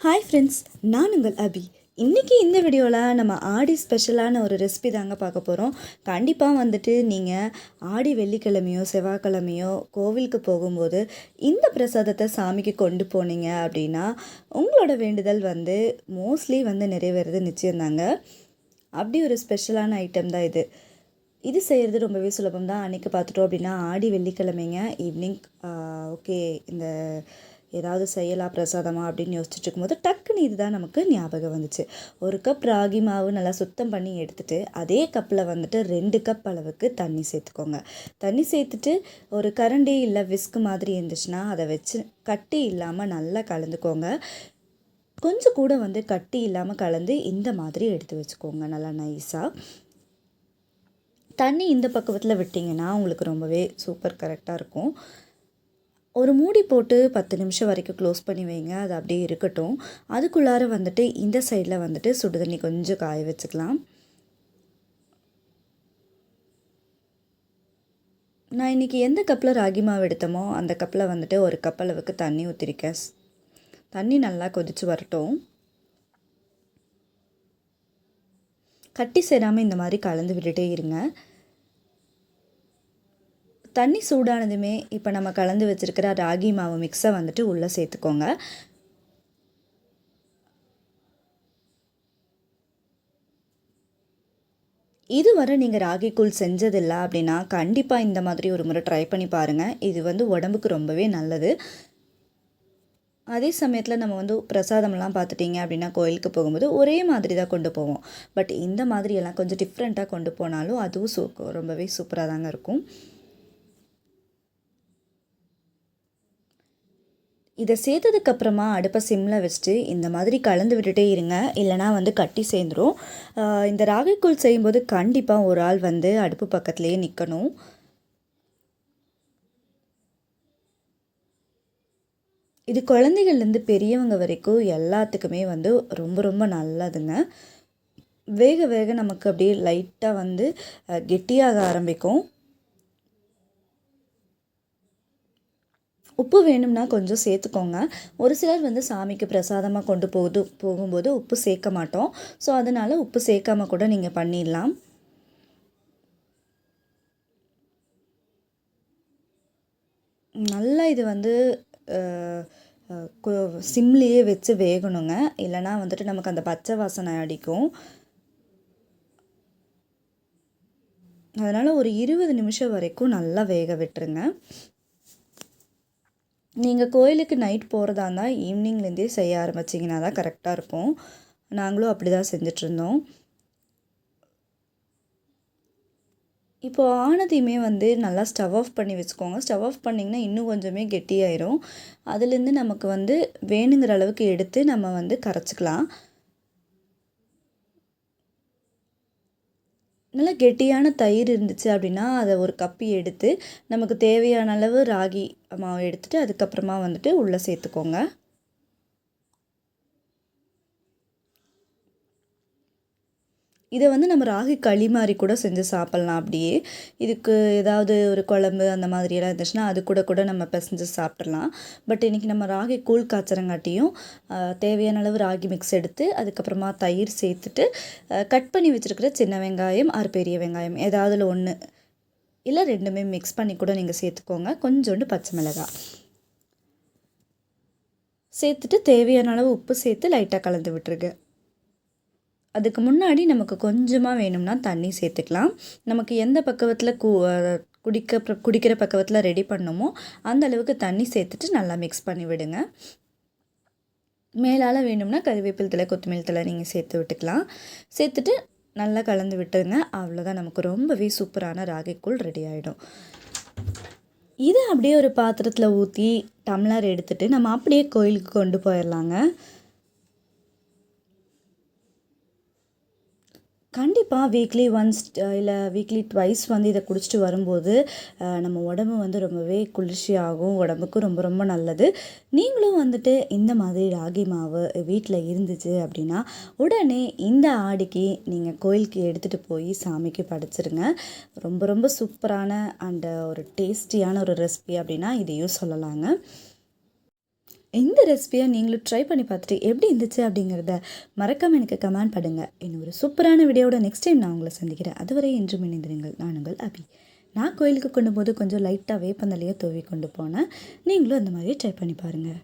Hi friends நான் உங்கள் அபி. இன்றைக்கி இந்த வீடியோவில் நம்ம ஆடி ஸ்பெஷலான ஒரு ரெசிபி தாங்க பார்க்க போகிறோம் கண்டிப்பாக வந்துட்டு நீங்கள் ஆடி வெள்ளிக்கிழமையோ செவ்வாய்க்கிழமையோ கோவிலுக்கு போகும்போது இந்த பிரசாதத்தை சாமிக்கு கொண்டு போனீங்க அப்படின்னா உங்களோட வேண்டுதல் வந்து மோஸ்ட்லி வந்து நிறைவேறது நிச்சயம்தாங்க. அப்படி ஒரு ஸ்பெஷலான ஐட்டம் தான் இது. இது செய்கிறது ரொம்பவே சுலபம் தான் அன்றைக்கி பார்த்துட்டோம் அப்படின்னா ஆடி வெள்ளிக்கிழமைங்க. ஈவினிங் ஓகே இந்த ஏதாவது செய்யலாம் பிரசாதமா அப்படின்னு யோசிச்சுட்டு இருக்கும்போது டக்குன்னு இதுதான் நமக்கு ஞாபகம் வந்துச்சு. ஒரு கப் ராகி மாவு நல்லா சுத்தம் பண்ணி எடுத்துகிட்டு அதே கப்பில் வந்துட்டு ரெண்டு கப் அளவுக்கு தண்ணி சேர்த்துக்கோங்க. தண்ணி சேர்த்துட்டு ஒரு கரண்டி இல்லை விஸ்க் மாதிரி இருந்துச்சுன்னா அதை வச்சு கட்டி இல்லாமல் நல்லா கலந்துக்கோங்க. கொஞ்சம் கூட வந்து கட்டி இல்லாமல் கலந்து இந்த மாதிரி எடுத்து வச்சுக்கோங்க நல்லா நைஸாக தண்ணி இந்த பக்கத்தில் விட்டிங்கன்னா உங்களுக்கு ரொம்பவே சூப்பர் கரெக்டாக இருக்கும். ஒரு மூடி போட்டு பத்து நிமிஷம் வரைக்கும் க்ளோஸ் பண்ணி வைங்க. அது அப்படியே இருக்கட்டும். அதுக்குள்ளார வந்துட்டு இந்த சைடில் வந்துட்டு சுடு தண்ணி கொஞ்சம் காய வச்சுக்கலாம். நான் இன்றைக்கி எந்த கப்பில் ராகி மாவு எடுத்தோமோ அந்த கப்பில் வந்துட்டு ஒரு கப் அளவுக்கு தண்ணி ஊற்றிருக்கேன் தண்ணி நல்லா கொதித்து வரட்டும். கட்டி சேராமல் இந்த மாதிரி கலந்து விட்டுட்டே இருங்க. தண்ணி சூடானதுமே இப்போ நம்ம கலந்து வச்சுருக்கிற ராகி மாவு மிக்ஸை வந்துட்டு உள்ளே சேர்த்துக்கோங்க. இதுவரை நீங்கள் ராகிக்குள் செஞ்சதில்லை அப்படின்னா கண்டிப்பாக இந்த மாதிரி ஒரு முறை ட்ரை பண்ணி பாருங்கள் இது வந்து உடம்புக்கு ரொம்பவே நல்லது. அதே சமயத்தில் நம்ம வந்து பிரசாதம்லாம் பார்த்துட்டிங்க அப்படின்னா கோயிலுக்கு போகும்போது ஒரே மாதிரி தான் கொண்டு போவோம். பட் இந்த மாதிரியெல்லாம் கொஞ்சம் டிஃப்ரெண்ட்டாக கொண்டு போனாலும் அதுவும் சூ ரொம்பவே சூப்பராக தாங்க இருக்கும். இதை சேர்த்ததுக்கப்புறமா அடுப்பை சிம்மில் வச்சுட்டு இந்த மாதிரி கலந்து விட்டுட்டே இருங்க. இல்லைனா வந்து கட்டி சேர்ந்துடும் இந்த ராகிக்கூழ் செய்யும்போது கண்டிப்பாக ஒரு ஆள் வந்து அடுப்பு பக்கத்துலேயே நிற்கணும் இது குழந்தைகள்லேருந்து பெரியவங்க வரைக்கும் எல்லாத்துக்குமே வந்து ரொம்ப ரொம்ப நல்லதுங்க. வேக வேக நமக்கு அப்படியே லைட்டாக வந்து கெட்டியாக ஆரம்பிக்கும். உப்பு வேணும்னா கொஞ்சம் சேர்த்துக்கோங்க. ஒரு சிலர் வந்து சாமிக்கு பிரசாதமாக கொண்டு போகுது போகும்போது உப்பு சேர்க்க மாட்டோம். ஸோ அதனால் உப்பு சேர்க்காம கூட நீங்கள் பண்ணிடலாம். நல்லா இது வந்து சிம்லேயே வச்சு வேகணுங்க. இல்லைனா வந்துட்டு நமக்கு அந்த பச்சை வாசனை அடிக்கும். அதனால் ஒரு இருபது நிமிஷம் வரைக்கும் நல்லா வேக விட்டுருங்க. நீங்கள் கோயிலுக்கு நைட் போகிறதா இருந்தால் ஈவினிங்லேருந்தே செய்ய ஆரம்பிச்சிங்கன்னா தான் கரெக்டாக இருக்கும். நாங்களும் அப்படி தான் செஞ்சிட்ருந்தோம் இப்போது ஆனதையுமே வந்து நல்லா ஸ்டவ் ஆஃப் பண்ணி வச்சுக்கோங்க. ஸ்டவ் ஆஃப் பண்ணிங்கன்னா இன்னும் கொஞ்சமே கெட்டியாயிரும். அதுலேருந்து நமக்கு வந்து வேணுங்கிற அளவுக்கு எடுத்து நம்ம வந்து கரைச்சிக்கலாம். நல்லா கெட்டியான தயிர் இருந்துச்சு அப்படின்னா அதை ஒரு கப்பி எடுத்து நமக்கு தேவையான அளவு ராகி மாவு எடுத்துகிட்டு அதுக்கப்புறமா வந்துட்டு உள்ளே சேர்த்துக்கோங்க. இதை வந்து நம்ம ராகி களி மாதிரி கூட செஞ்சு சாப்பிட்லாம் அப்படியே. இதுக்கு ஏதாவது ஒரு குழம்பு அந்த மாதிரியெல்லாம் இருந்துச்சுன்னா அது கூட கூட நம்ம பிசைஞ்சு சாப்பிட்றலாம் பட் இன்றைக்கி நம்ம ராகி கூழ் காய்ச்சறங்காட்டியும் தேவையான அளவு ராகி மிக்ஸ் எடுத்து அதுக்கப்புறமா தயிர் சேர்த்துட்டு கட் பண்ணி வச்சுருக்கிற சின்ன வெங்காயம் ஆறு பெரிய வெங்காயம் ஏதாவதுல ஒன்று இல்லை ரெண்டுமே மிக்ஸ் பண்ணி கூட நீங்கள் சேர்த்துக்கோங்க. கொஞ்சோண்டு பச்சை மிளகாய் சேர்த்துட்டு தேவையான அளவு உப்பு சேர்த்து லைட்டாக கலந்து விட்டுருங்க. அதுக்கு முன்னாடி நமக்கு கொஞ்சமாக வேணும்னா தண்ணி சேர்த்துக்கலாம். நமக்கு எந்த பக்கத்தில் கு குடிக்க குடிக்கிற பக்கத்தில் ரெடி பண்ணணுமோ அந்த அளவுக்கு தண்ணி சேர்த்துட்டு நல்லா மிக்ஸ் பண்ணி விடுங்க. மேலால் வேணும்னா கருவேப்பில் தலை கொத்தமல்லி தலை நீங்கள் சேர்த்து விட்டுக்கலாம். சேர்த்துட்டு நல்லா கலந்து விட்டுருங்க. அவ்வளோதான் நமக்கு ரொம்பவே சூப்பரான ராகிக்கூழ் ரெடி ஆகிடும் இதை அப்படியே ஒரு பாத்திரத்தில் ஊற்றி டம்ளர் எடுத்துகிட்டு நம்ம அப்படியே கோயிலுக்கு கொண்டு போயிடலாங்க கண்டிப்பாக வீக்லி ஒன்ஸ் இல்லை வீக்லி ட்வைஸ் வந்து இதை குடிச்சிட்டு வரும்போது நம்ம உடம்பு வந்து ரொம்பவே குளிர்ச்சியாகும் உடம்புக்கும் ரொம்ப ரொம்ப நல்லது. நீங்களும் வந்துட்டு இந்த மாதிரி ராகி மாவு வீட்டில் இருந்துச்சு அப்படின்னா உடனே இந்த ஆடிக்கு நீங்கள் கோயிலுக்கு எடுத்துகிட்டு போய் சாமிக்கு படைச்சிருங்க. ரொம்ப ரொம்ப சூப்பரான அண்ட் ஒரு டேஸ்டியான ஒரு ரெசிபி அப்படின்னா இதையும் சொல்லலாங்க. இந்த ரெசிபியை நீங்களும் ட்ரை பண்ணி பார்த்துட்டு எப்படி இருந்துச்சு அப்படிங்கிறத மறக்காமல் எனக்கு கமெண்ட் பண்ணுங்கள் இன்னும் ஒரு சூப்பரான வீடியோட நெக்ஸ்ட் டைம் நான் உங்களை சந்திக்கிறேன். அதுவரை இன்றும் இணைந்திருங்கள். நான் உங்கள் அபி. நான் கோயிலுக்கு கொண்டு போது கொஞ்சம் லைட்டாக வேப்பந்தலையோ தூவி கொண்டு போனேன். நீங்களும் அந்த மாதிரி ட்ரை பண்ணி பாருங்கள்